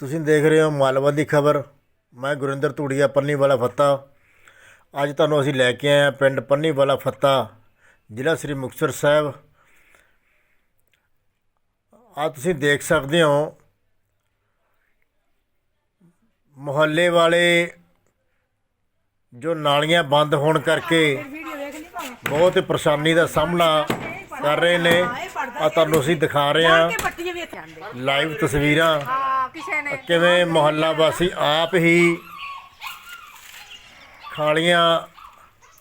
ਤੁਸੀਂ ਦੇਖ ਰਹੇ ਹੋ ਮਾਲਵਾ ਦੀ ਖਬਰ। ਮੈਂ ਗੁਰਿੰਦਰ ਧੂੜੀਆ ਪੰਨੀ ਵਾਲਾ ਫੱਤਾ। ਅੱਜ ਤੁਹਾਨੂੰ ਅਸੀਂ ਲੈ ਕੇ ਆਏ ਹਾਂ ਪਿੰਡ ਪੰਨੀ ਵਾਲਾ ਫੱਤਾ ਜ਼ਿਲ੍ਹਾ ਸ੍ਰੀ ਮੁਕਤਸਰ ਸਾਹਿਬ। ਆ ਤੁਸੀਂ ਦੇਖ ਸਕਦੇ ਹੋ ਮੁਹੱਲੇ ਵਾਲੇ ਜੋ ਨਾਲੀਆਂ ਬੰਦ ਹੋਣ ਕਰਕੇ ਬਹੁਤ ਪਰੇਸ਼ਾਨੀ ਦਾ ਸਾਹਮਣਾ ਕਰ ਰਹੇ ਨੇ। ਆ ਤੁਹਾਨੂੰ ਅਸੀਂ ਦਿਖਾ ਰਹੇ ਹਾਂ ਲਾਈਵ ਤਸਵੀਰਾਂ। ਕਿਸੇ ਨੇ। ਕਿਵੇਂ ਮੁਹੱਲਾ ਵਾਸੀ ਆਪ ਹੀ ਖਾਲੀਆਂ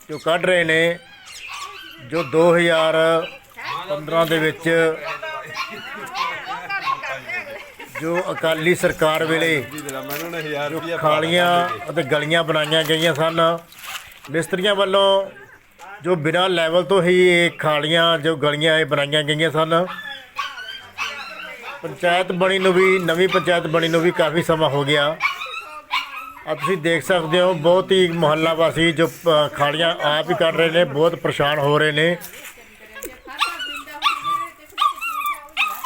ਜੋ ਕੱਢ ਰਹੇ ਨੇ, ਜੋ 2015 ਦੇ ਵਿੱਚ ਜੋ ਅਕਾਲੀ ਸਰਕਾਰ ਵੇਲੇ ਮੈਨੂੰ ਨੇ 1000 ਰੁਪਇਆ ਖਾਲੀਆਂ ਅਤੇ ਗਲੀਆਂ ਬਣਾਈਆਂ ਗਈਆਂ ਸਨ। ਮਿਸਤਰੀਆਂ ਵੱਲੋਂ ਜੋ ਬਿਨਾਂ ਲੈਵਲ ਤੋਂ ਹੀ ਇਹ ਖਾਲੀਆਂ ਜੋ ਗਲੀਆਂ ਇਹ ਬਣਾਈਆਂ ਗਈਆਂ ਸਨ। ਪੰਚਾਇਤ ਬਣੀ ਨੂੰ ਵੀ ਨਵੀਂ ਪੰਚਾਇਤ ਬਣੀ ਨੂੰ ਵੀ ਕਾਫੀ ਸਮਾਂ ਹੋ ਗਿਆ। ਆ ਤੁਸੀਂ ਦੇਖ ਸਕਦੇ ਹੋ ਬਹੁਤ ਹੀ ਮੁਹੱਲਾ ਵਾਸੀ ਜੋ ਅ, ਖਾਲੀਆਂ ਆਪ ਹੀ ਕੱਢ ਰਹੇ ਨੇ ਬਹੁਤ ਪਰੇਸ਼ਾਨ ਹੋ ਰਹੇ ਨੇ।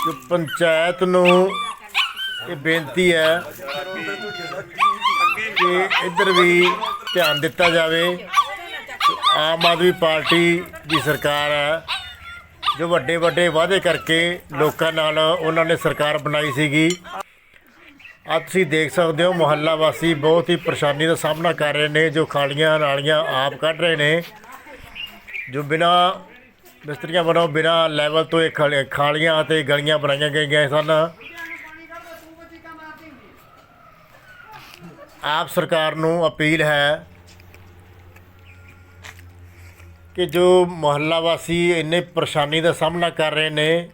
ਜੋ ਪੰਚਾਇਤ ਨੂੰ ਇਹ ਬੇਨਤੀ ਹੈ ਕਿ ਇੱਧਰ ਵੀ ਧਿਆਨ ਦਿੱਤਾ ਜਾਵੇ। ਆਮ ਆਦਮੀ ਪਾਰਟੀ ਦੀ ਸਰਕਾਰ ਹੈ। ਜੋ ਵੱਡੇ ਵੱਡੇ ਵਾਅਦੇ ਕਰਕੇ ਲੋਕਾਂ ਨਾਲ ਉਹਨਾਂ ਨੇ ਸਰਕਾਰ ਬਣਾਈ ਸੀਗੀ। ਆ ਤੁਸੀਂ ਦੇਖ ਸਕਦੇ ਹੋ, ਮੁਹੱਲਾ ਵਾਸੀ ਬਹੁਤ ਹੀ ਪਰੇਸ਼ਾਨੀ ਦਾ ਸਾਹਮਣਾ ਕਰ ਰਹੇ ਨੇ, ਜੋ ਖਾਲੀਆਂ ਨਾਲੀਆਂ ਆਪ ਕੱਢ ਰਹੇ ਨੇ। ਜੋ ਬਿਨਾ ਮਿਸਤਰੀਆਂ ਵੱਲੋਂ ਬਿਨਾ ਲੈਵਲ ਤੋਂ ਇਹ ਖਾਲੀਆਂ ਅਤੇ ਗਲੀਆਂ ਬਣਾਈਆਂ ਗਈਆਂ ਸਨ। ਆਪ ਸਰਕਾਰ ਨੂੰ ਅਪੀਲ ਹੈ ਕਿ ਜੋ ਮੁਹੱਲਾ ਵਾਸੀ ਇੰਨੇ ਪਰੇਸ਼ਾਨੀ ਦਾ ਸਾਹਮਣਾ ਕਰ ਰਹੇ ਨੇ,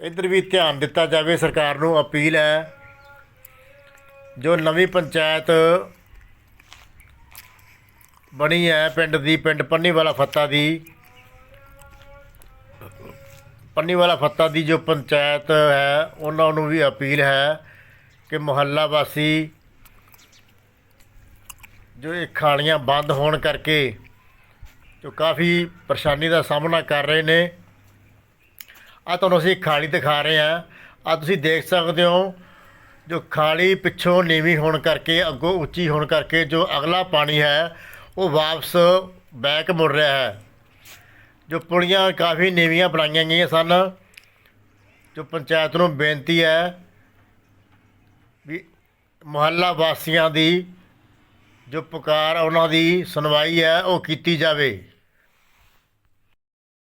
ਇੱਧਰ ਵੀ ਧਿਆਨ ਦਿੱਤਾ ਜਾਵੇ, ਸਰਕਾਰ ਨੂੰ ਅਪੀਲ ਹੈ ਜੋ ਨਵੀਂ ਪੰਚਾਇਤ ਬਣੀ ਹੈ, ਪਿੰਡ ਦੀ, ਪਿੰਡ ਪੰਨੀ ਵਾਲਾ ਫੱਤਾ ਦੀ ਪੰਨੀ ਵਾਲਾ ਫੱਤਾ ਦੀ ਜੋ ਪੰਚਾਇਤ ਹੈ, ਉਹਨਾਂ ਨੂੰ ਵੀ ਅਪੀਲ ਹੈ ਕਿ ਮੁਹੱਲਾ ਵਾਸੀ ਜੋ ਇਹ ਖਾਲੀਆਂ ਬੰਦ ਹੋਣ ਕਰਕੇ ਜੋ ਕਾਫੀ ਪਰੇਸ਼ਾਨੀ ਦਾ ਸਾਹਮਣਾ ਕਰ ਰਹੇ ਨੇ। ਆ ਤੁਹਾਨੂੰ ਅਸੀਂ ਖਾਲੀ ਦਿਖਾ ਰਹੇ ਹਾਂ। ਆ ਤੁਸੀਂ ਦੇਖ ਸਕਦੇ ਹੋ, ਜੋ ਖਾਲੀ ਪਿੱਛੋਂ ਨੀਵੀਂ ਹੋਣ ਕਰਕੇ, ਅੱਗੋਂ ਉੱਚੀ ਹੋਣ ਕਰਕੇ ਜੋ ਅਗਲਾ ਪਾਣੀ ਹੈ, ਉਹ ਵਾਪਸ ਬੈਕ ਮੁੜ ਰਿਹਾ ਹੈ। ਜੋ ਪੁਲੀਆਂ ਕਾਫੀ ਨੀਵੀਆਂ ਬਣਾਈਆਂ ਗਈਆਂ ਸਨ। ਜੋ ਪੰਚਾਇਤ ਨੂੰ ਬੇਨਤੀ ਹੈ ਵੀ ਮੁਹੱਲਾ ਵਾਸੀਆਂ ਦੀ ਜੋ ਪੁਕਾਰ ਉਹਨਾਂ ਦੀ ਸੁਣਵਾਈ ਹੈ ਉਹ ਕੀਤੀ ਜਾਵੇ।